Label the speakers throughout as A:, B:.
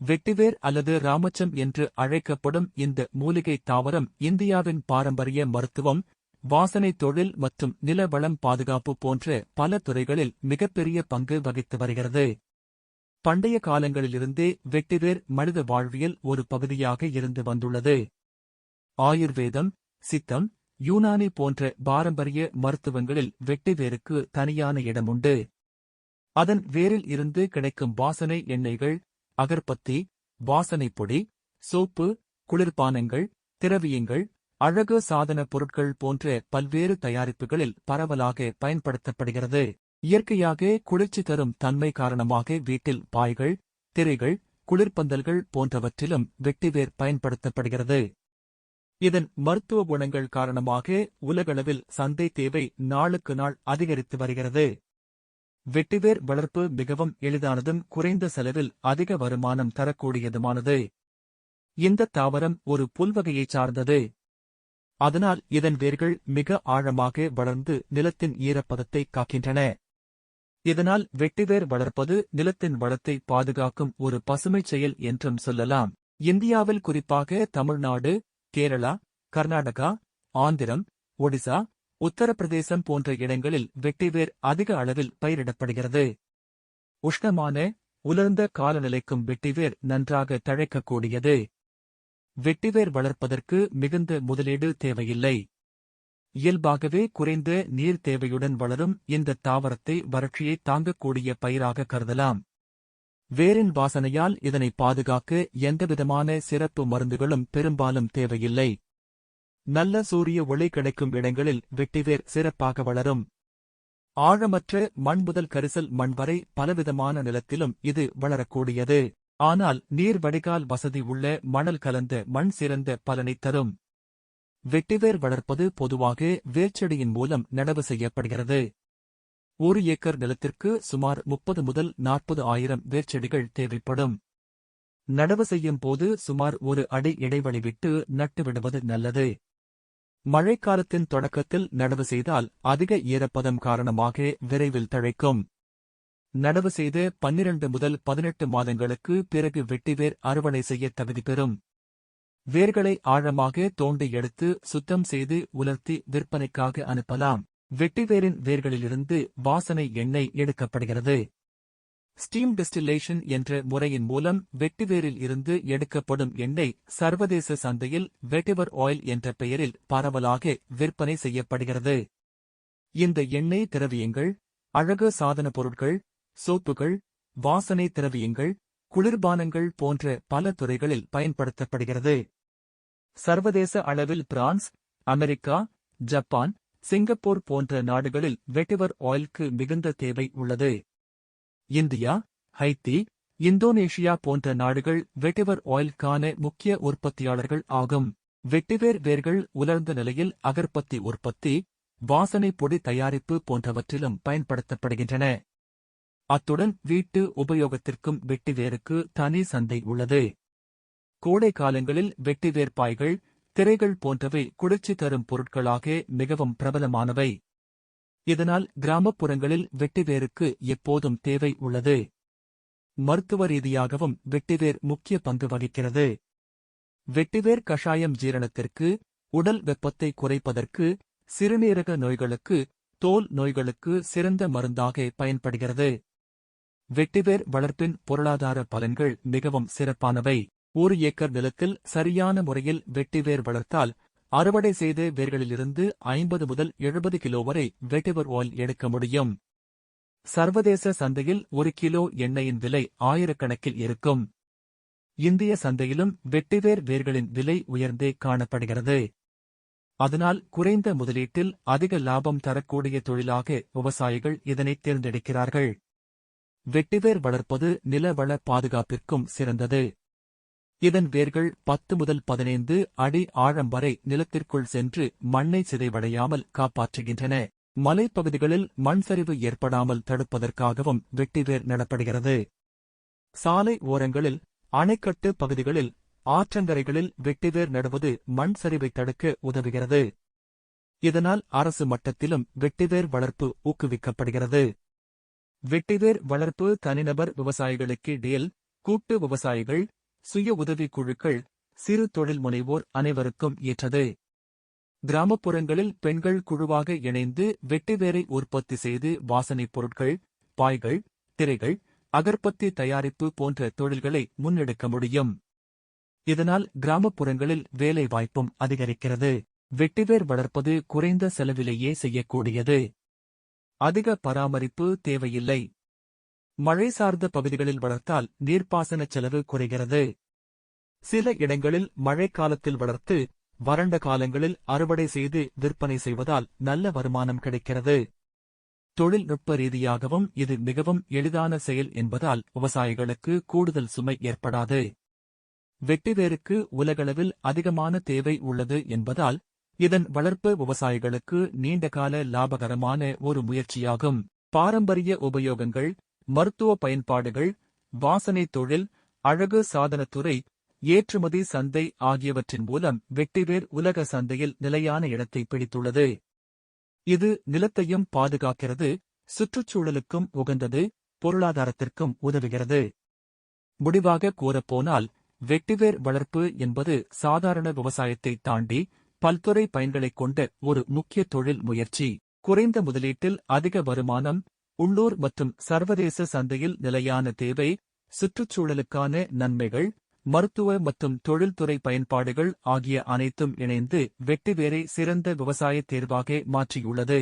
A: வெட்டிவேர் அல்லது ராமச்சம் என்று அழைக்கப்படும் இந்த மூலிகை தாவரம் இந்தியாவின் பாரம்பரிய மருத்துவம் வாசனை தொழில் மற்றும் நிலவளம் பாதுகாப்பு போன்ற பல துறைகளில் மிகப்பெரிய பங்கு வகித்து வருகிறது. பண்டைய காலங்களிலிருந்தே வெட்டிவேர் மனித வாழ்வியல் ஒரு பகுதியாக இருந்து வந்துள்ளது. ஆயுர்வேதம் சித்தம் யூனானி போன்ற பாரம்பரிய மருத்துவங்களில் வெட்டிவேருக்கு தனியான இடம் உண்டு அதன் வேரில் இருந்து கிடைக்கும் வாசனை எண்ணெய்கள் அகர்பத்தி வாசனைப் பொடி சோப்பு குளிர்பானங்கள் திரவியங்கள் அழகு சாதன பொருட்கள் போன்ற பல்வேறு தயாரிப்புகளில் பரவலாக பயன்படுத்தப்படுகிறது. இயற்கையாக குளிர்ச்சி தரும் தன்மை காரணமாக வீட்டில் பாய்கள் திரைகள் குளிர்பந்தல்கள் போன்றவற்றிலும் வெட்டிவேர் பயன்படுத்தப்படுகிறது. இதன் மருத்துவ குணங்கள் காரணமாக உலகளவில் சந்தை தேவை நாளுக்கு நாள் அதிகரித்து வருகிறது. வெட்டிவேர் வளர்ப்பு மிகவும் எளிதானதும் குறைந்த செலவில் அதிக வருமானம் தரக்கூடியதுமானது. இந்த தாவரம் ஒரு புல்வகையைச் சார்ந்தது. அதனால் இதன் வேர்கள் மிக ஆழமாக வளர்ந்து நிலத்தின் ஈரப்பதத்தை காக்கின்றன. இதனால் வெட்டிவேர் வளர்ப்பது நிலத்தின் வளத்தை பாதுகாக்கும் ஒரு பசுமைச் செயல் என்றும் சொல்லலாம். இந்தியாவில் குறிப்பாக தமிழ்நாடு கேரளா கர்நாடகா ஆந்திரம் ஒடிசா உத்தரப்பிரதேசம் போன்ற இடங்களில் வெட்டிவேர் அதிக அளவில் பயிரிடப்படுகிறது. உஷ்ணமான உலர்ந்த காலநிலைக்கும் வெட்டிவேர் நன்றாக தழைக்கக்கூடியது. வெட்டிவேர் வளர்ப்பதற்கு மிகுந்த முதலீடு தேவையில்லை. இயல்பாகவே குறைந்த நீர் தேவையுடன் வளரும் இந்த தாவரத்தை வறட்சியை தாங்கக்கூடிய பயிராக கருதலாம். வேரின் வாசனையால் இதனை பாதுகாக்க எந்தவிதமான சிறப்பு மருந்துகளும் பெரும்பாலும் தேவையில்லை. நல்ல சூரிய ஒளி கிடைக்கும் இடங்களில் வெட்டிவேர் சிறப்பாக வளரும். ஆழமற்ற மண் முதல் கரிசல் மண் வரை பலவிதமான நிலத்திலும் இது வளரக்கூடியது. ஆனால் நீர் வடிகால் வசதி உள்ள மணல் கலந்த மண் சிறந்த பலனைத் தரும். வெட்டிவேர் வளர்ப்பது பொதுவாக வேர்ச்செடியின் மூலம் நடவு செய்யப்படுகிறது. ஒரு ஏக்கர் நிலத்திற்கு சுமார் முப்பது முதல் நாற்பது ஆயிரம் வேர்ச்செடிகள் தேவைப்படும். நடவு செய்யும் போது சுமார் ஒரு அடி இடைவெளி விட்டு நட்டுவிடுவது நல்லது. மழைக்காலத்தின் தொடக்கத்தில் நடவு செய்தால் அதிக ஈரப்பதம் காரணமாக விரைவில் தழைக்கும். நடவு செய்து பன்னிரண்டு முதல் பதினெட்டு மாதங்களுக்கு பிறகு வெட்டிவேர் அறுவடை செய்ய தகுதி பெறும். வேர்களை ஆழமாக தோண்டி எடுத்து சுத்தம் செய்து உலர்த்தி விற்பனைக்காக அனுப்பலாம். வெட்டிவேரின் வேர்களிலிருந்து வாசனை எண்ணெய் எடுக்கப்படுகிறது. ஸ்டீம் டிஸ்டிலேஷன் என்ற முறையின் மூலம் வெட்டிவேரில் இருந்து எடுக்கப்படும் எண்ணெய் சர்வதேச சந்தையில் வெட்டிவர் ஆயில் என்ற பெயரில் பரவலாக விற்பனை செய்யப்படுகிறது. இந்த எண்ணெய் திரவியங்கள் அழகு சாதன பொருட்கள் சோப்புகள் வாசனை திரவியங்கள் குளிர்பானங்கள் போன்ற பல துறைகளில் பயன்படுத்தப்படுகிறது. சர்வதேச அளவில் பிரான்ஸ் அமெரிக்கா ஜப்பான் சிங்கப்பூர் போன்ற நாடுகளில் வெட்டிவர் ஆயிலுக்கு மிகுந்த தேவை உள்ளது. இந்தியா ஹைத்தி இந்தோனேஷியா போன்ற நாடுகள் வெட்டிவர் ஆயிலுக்கான முக்கிய உற்பத்தியாளர்கள் ஆகும். வெட்டிவேர் வேர்கள் உலர்ந்த நிலையில் அகர்பத்தி உற்பத்தி வாசனை பொடி தயாரிப்பு போன்றவற்றிலும் பயன்படுத்தப்படுகின்றன. அத்துடன் வீட்டு உபயோகத்திற்கும் வெட்டிவேருக்கு தனி சந்தை உள்ளது. கோடை காலங்களில் வெட்டிவேர் பாய்கள் திரைகள் போன்றவை குளிர்ச்சி தரும் பொருட்களாக மிகவும் பிரபலமானவை. இதனால் கிராமப்புறங்களில் வெட்டிவேருக்கு எப்போதும் தேவை உள்ளது. மருத்துவ ரீதியாகவும் வெட்டிவேர் முக்கிய பங்கு வகிக்கிறது. வெட்டிவேர் கஷாயம் ஜீரணத்திற்கு உடல் வெப்பத்தை குறைப்பதற்கு சிறுநீரக நோய்களுக்கு தோல் நோய்களுக்கு சிறந்த மருந்தாக பயன்படுகிறது. வெட்டிவேர் வளர்ப்பின் பொருளாதார பலன்கள் மிகவும் சிறப்பானவை. ஒரு ஏக்கர் நிலத்தில் சரியான முறையில் வெட்டிவேர் வளர்த்தால் அறுவடை செய்த வேர்களிலிருந்து ஐம்பது முதல் எழுபது கிலோ வரை வெட்டிவர் ஆயில் எடுக்க முடியும். சர்வதேச சந்தையில் ஒரு கிலோ எண்ணெயின் விலை ஆயிரக்கணக்கில் இருக்கும். இந்திய சந்தையிலும் வெட்டிவேர் வேர்களின் விலை உயர்ந்தே காணப்படுகிறது. அதனால் குறைந்த முதலீட்டில் அதிக லாபம் தரக்கூடிய தொழிலாக விவசாயிகள் இதனை தேர்ந்தெடுக்கிறார்கள். வெட்டிவேர் வளர்ப்பது நிலவள பாதுகாப்பிற்கும் சிறந்தது. இதன் வேர்கள் பத்து முதல் பதினைந்து அடி ஆழம் வரை நிலத்திற்குள் சென்று மண்ணை சிதைவடையாமல் காப்பாற்றுகின்றன. மலைப்பகுதிகளில் மண் சரிவு ஏற்படாமல் தடுப்பதற்காகவும் வெட்டிவேர் நடப்படுகிறது. சாலை ஓரங்களில் அணைக்கட்டு பகுதிகளில் ஆற்றங்கரைகளில் வெட்டிவேர் நடுவது மண் சரிவை தடுக்க உதவுகிறது. இதனால் அரசு மட்டத்திலும் வெட்டிவேர் வளர்ப்பு ஊக்குவிக்கப்படுகிறது. வெட்டிவேர் வளர்ப்பு தனிநபர் விவசாயிகளுக்கு இடையில் கூட்டு விவசாயிகள் சுய உதவிக் குழுக்கள் சிறு தொழில் முனைவோர் அனைவருக்கும் ஏற்றது. கிராமப்புறங்களில் பெண்கள் குழுவாக இணைந்து வெட்டிவேரை உற்பத்தி செய்து வாசனைப் பொருட்கள் பாய்கள் திரைகள் அகர்பத்தி தயாரிப்பு போன்ற தொழில்களை முன்னெடுக்க முடியும். இதனால் கிராமப்புறங்களில் வேலைவாய்ப்பும் அதிகரிக்கிறது. வெட்டிவேர் வளர்ப்பது குறைந்த செலவிலேயே செய்யக்கூடியது. அதிக பராமரிப்பு தேவையில்லை. மழை சார்ந்த பகுதிகளில் வளர்த்தால் நீர்ப்பாசனச் செலவு குறைகிறது. சில இடங்களில் மழைக்காலத்தில் வளர்த்து வறண்ட காலங்களில் அறுவடை செய்து விற்பனை செய்வதால் நல்ல வருமானம் கிடைக்கிறது. தொழில்நுட்ப ரீதியாகவும் இது மிகவும் எளிதான செயல் என்பதால் விவசாயிகளுக்கு கூடுதல் சுமை ஏற்படாது. வெட்டிவேருக்கு உலகளவில் அதிகமான தேவை உள்ளது என்பதால் இதன் வளர்ப்பு விவசாயிகளுக்கு நீண்டகால லாபகரமான ஒரு முயற்சியாகும். பாரம்பரிய உபயோகங்கள் மருத்துவ பயன்பாடுகள் வாசனை தொழில் அழகு சாதனத்துறை ஏற்றுமதி சந்தை ஆகியவற்றின் மூலம் வெட்டிவேர் உலக சந்தையில் நிலையான இடத்தை பிடித்துள்ளது. இது நிலத்தையும் பாதுகாக்கிறது சுற்றுச்சூழலுக்கும் உகந்தது பொருளாதாரத்திற்கும் உதவுகிறது. முடிவாக கூறப்போனால் வெட்டிவேர் வளர்ப்பு என்பது சாதாரண விவசாயத்தை தாண்டி பல்துறை பயன்களைக் கொண்ட ஒரு முக்கிய தொழில் முயற்சி. குறைந்த முதலீட்டில் அதிக வருமானம் உள்ளூர் மற்றும் சர்வதேச சந்தையில் நிலையான தேவை சுற்றுச்சூழலுக்கான நன்மைகள் மருத்துவ மற்றும் தொழில்துறை பயன்பாடுகள் ஆகிய அனைத்தும் இணைந்து வெட்டிவேரை சிறந்த விவசாய தேர்வாக மாற்றியுள்ளது.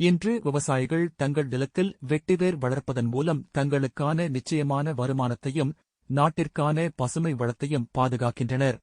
A: இன்று விவசாயிகள் தங்கள் நிலத்தில் வெட்டிவேர் வளர்ப்பதன் மூலம் தங்களுக்கான நிச்சயமான வருமானத்தையும் நாட்டிற்கான பசுமை வளத்தையும் பாதுகாக்கின்றனர்.